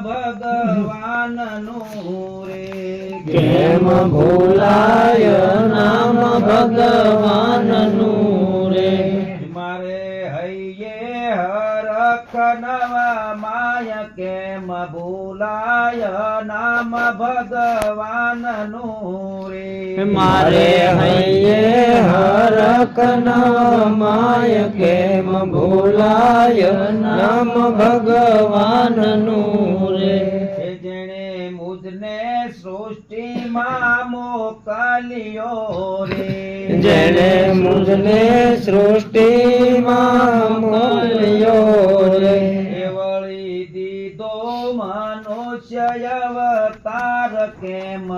ભગવાનનું રે. કેમ ભોલાય નામ ભગવાનનું ભૂલાય નામ ભગવાનનું રે મારે હૈયે હરખ માય કેમ ભૂલાય નામ ભગવાનનું રે હે જેણે મુજને સૃષ્ટિમાં મોકલ્યો રે. જેણે મુજને સૃષ્ટિમાં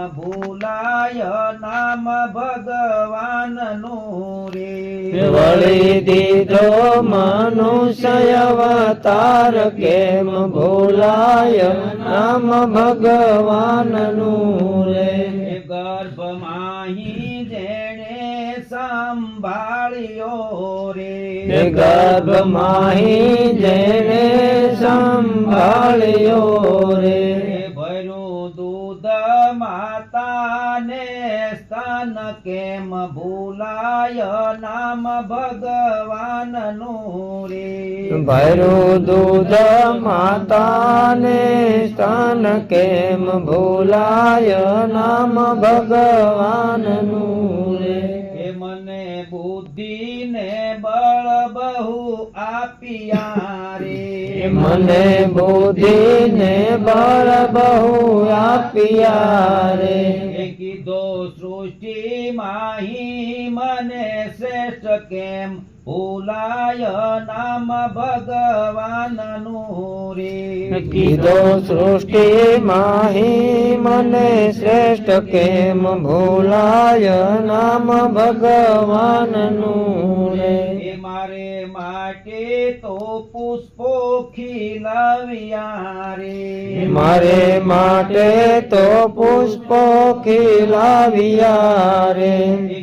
ભૂલાય નામ ભગવાનનું રે. વળી દીધો મનુષ્ય અવતાર કેમ ભૂલાય નામ ભગવાનનું રે? એ ગર્ભમાહી જેણે સંભાળ્યો રે. ગર્ભમાહી જેણે સંભાળ્યો રે. સ્તન કેમ ભૂલાય નામ ભગવાનનું રે ભરું દૂધ માતાને સ્તન કેમ ભૂલાય નામ ભગવાનનું રે મને બુદ્ધિ ને બળ બહુ આપ્યા રે? મને બુદ્ધિ ને બળ બહુ આપ્યા રે? સૃષ્ટિ માહી મને શ્રેષ્ઠ કેમ? ભૂલાય નામ ભગવાનનું રે કીધો સૃષ્ટિ માહી મને શ્રેષ્ઠ કેમ ભૂલાય નામ ભગવાનનું રે મારે માટે તો પુષ્પો ખીલાવ્યા રે. મારે માટે તો પુષ્પો ખીલાવ્યા રે.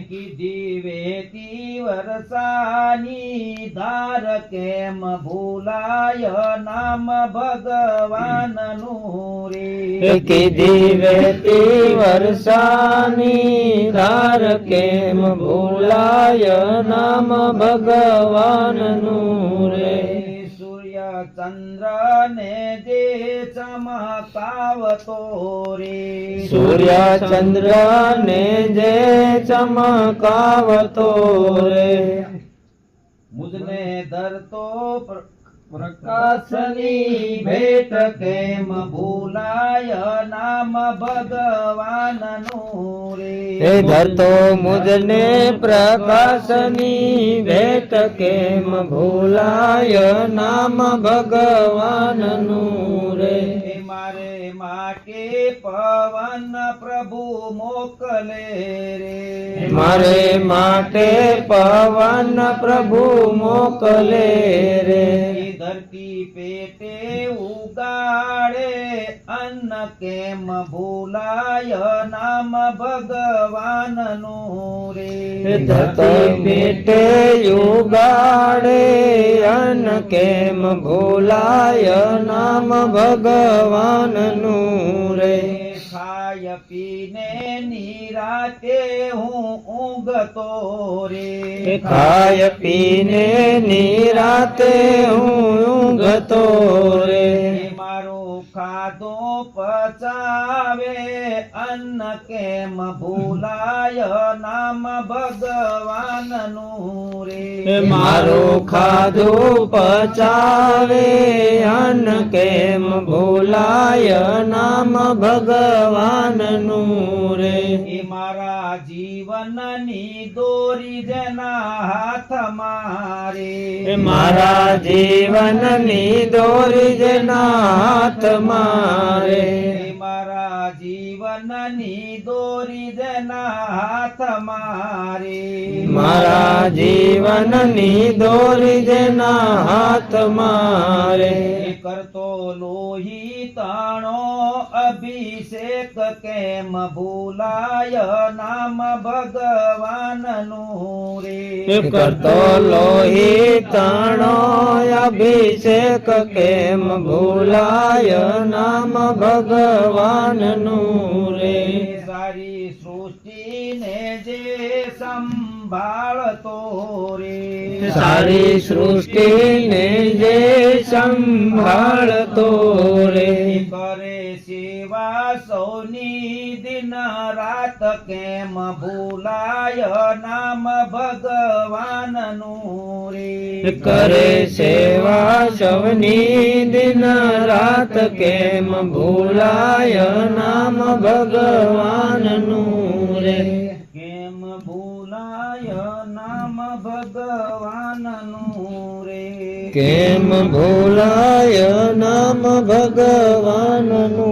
કીધી વેતી વરસાની ધાર કેમ ભૂલાય નામ ભગવાનનું રે કીધી વેતી વરસાની ધાર કેમ ભૂલાય નામ ભગવાનનું રે સૂર્ય ચંદ્ર ને ચમકાવતો રે. સૂર્ય ચંદ્ર ને જે ચમકાવતો રે. મુજને ધરતો પ્ર- પ્રકાશની ભેટ કેમ ભૂલાય નામ ભગવાનનું રે. ધરતો મુજને પ્રકાશની ભેટ કેમ ભૂલાય નામ ભગવાનનું રે. મારે માટે પવન પ્રભુ મોકલે રે. મારે માટે પવન પ્રભુ મોકલે રે. ધરતી પેટે ઉગાડે અન્ન કેમ ભૂલાય નામ ભગવાનનું રે? ધરતી પેટે યુગાડે અન કેમ ભૂલાય નામ ભગવાનનું રે? ખાય પીને નિરાતે હું ઊંઘતો રે. ખાય પીને નિરાતે હું ઊંઘતો રે. ખાધો પચાવે અન્ન કેમ ભૂલાય? નામ ભગવાનનું રે. મારું ખાધું પચાવે અન કેમ ભૂલાય નામ ભગવાનનું રે? મારા જીવનની દોરી જના હાથ મારે. મારા જીવનની દોરી જના હાથ મારે. મારા જીવનની દોરી જેના હાથ મારે. મારા જીવનની દોરી જેના હાથ મારે. કરતો લોહી તાણો અભિષેક કેમ ભૂલાય નામ ભગવાનનું રે? કરતો લોહી તાણો અભિષેક કેમ ભૂલાય નામ ભગવાનનું રે? સારી સૃષ્ટિને જે સંભાળતો રે. સારી સૃષ્ટિને જે સંભાળતો રે. કરે સેવા સૌની દિન રાત કેમ ભૂલાય નામ ભગવાનનું રે. કરે સેવા સૌની દિન રાત કેમ ભૂલાય નામ ભગવાનનું રે? કેમ ભૂલાય નામ ભગવાનનું રે? કેમ ભૂલાય નામ ભગવાનનું